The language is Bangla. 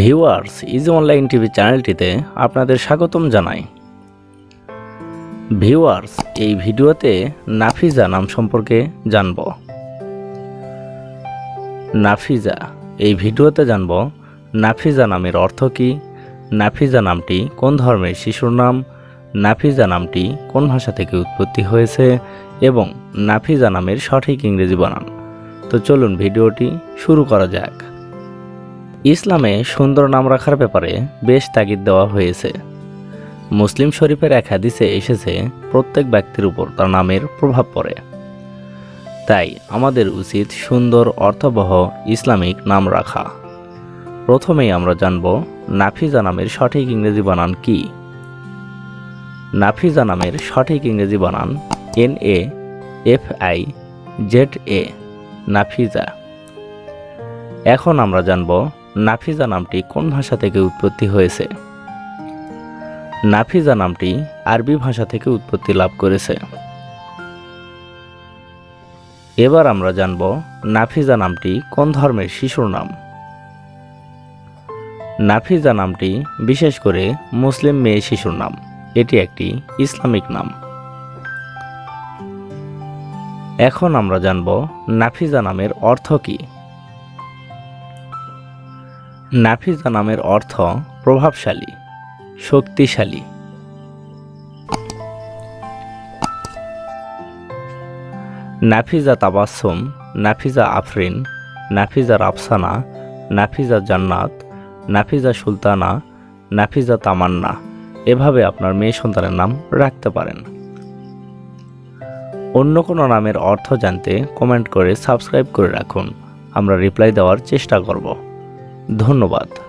ভিউয়ার্স, ইজি অনলাইন টিভি চ্যানেলটিতে আপনাদের স্বাগতম জানাই। ভিউয়ার্স, এই ভিডিওতে নাফিজা নাম সম্পর্কে জানব। নাফিজা, এই ভিডিওতে জানব নাফিজা নামের অর্থ কী, নাফিজা নামটি কোন ধর্মের শিশুর নাম, নাফিজা নামটি কোন ভাষা থেকে উৎপত্তি হয়েছে, এবং নাফিজা নামের সঠিক ইংরেজি বানান তো চলুন ভিডিওটি শুরু করা যাক। ইসলামে সুন্দর নাম রাখার ব্যাপারে বেশ তাগিদ দেওয়া হয়েছে। মুসলিম শরীফের এক হাদিসে এসেছে, প্রত্যেক ব্যক্তির উপর তার নামের প্রভাব পড়ে। তাই আমাদের উচিত সুন্দর, অর্থবহ, ইসলামিক নাম রাখা। প্রথমেই আমরা জানব, নাফিজা নামের সঠিক ইংরেজি বানান কি? নাফিজা নামের সঠিক ইংরেজি বানান N A, F I, Z A, Nafiza. এখন আমরা জানব নাফিজা নামটি কোন ভাষা থেকে উৎপত্তি হয়েছে? নাফিজা নামটি আরবি ভাষা থেকে উৎপত্তি লাভ করেছে। এবার আমরা জানব নাফিজা নামটি কোন ধর্মের শিশুর নাম। নাফিজা নামটি বিশেষ করে মুসলিম মেয়ে শিশুর নাম। এটি একটি ইসলামিক নাম। এখন আমরা জানব নাফিজা নামের অর্থ কী। নাফিজা নামের অর্থ প্রভাবশালী, শক্তিশালী। নাফিজা তাবাসুম নাফিজা আফরিন, নাফিজা রাফসানা, নাফিজা জান্নাত, নাফিজা সুলতানা, নাফিজা তামান্না। এভাবে আপনার মেয়ে সন্তানের নাম রাখতে পারেন। অন্য কোনো নামের অর্থ জানতে কমেন্ট করে সাবস্ক্রাইব করে রাখুন। আমরা রিপ্লাই দেওয়ার চেষ্টা করব। ধন্যবাদ।